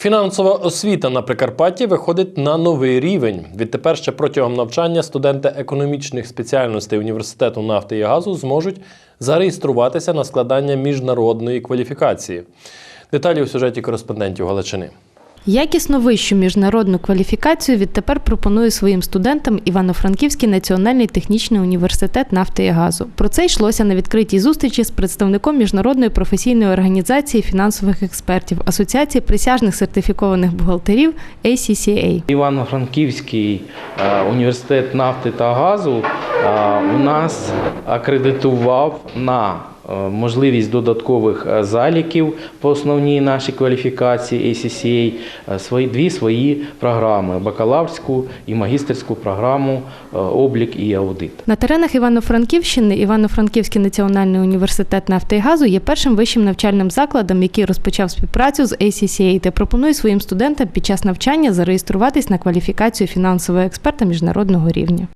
Фінансова освіта на Прикарпатті виходить на новий рівень. Відтепер ще протягом навчання студенти економічних спеціальностей університету нафти і газу зможуть зареєструватися на складання міжнародної кваліфікації. Деталі у сюжеті кореспондентів Галичини. Якісно вищу міжнародну кваліфікацію відтепер пропонує своїм студентам Івано-Франківський національний технічний університет нафти і газу. Про це йшлося на відкритій зустрічі з представником міжнародної професійної організації фінансових експертів Асоціації присяжних сертифікованих бухгалтерів ACCA. Івано-Франківський е, університет нафти та газу е, у нас акредитував на можливість додаткових е, заліків по основній нашій кваліфікації ACCA е, свої дві свої програми бакалаврську і магістерську програму е, облік і аудит. На теренах Івано-Франківщини Івано-Франківський національний університет нафти і газу є першим вищим навчальним закладом, який розпочав співпрацю з ACCA та пропонує своїм студентам під час навчання зареєструватись на кваліфікацію фінансового експерта міжнародного рівня.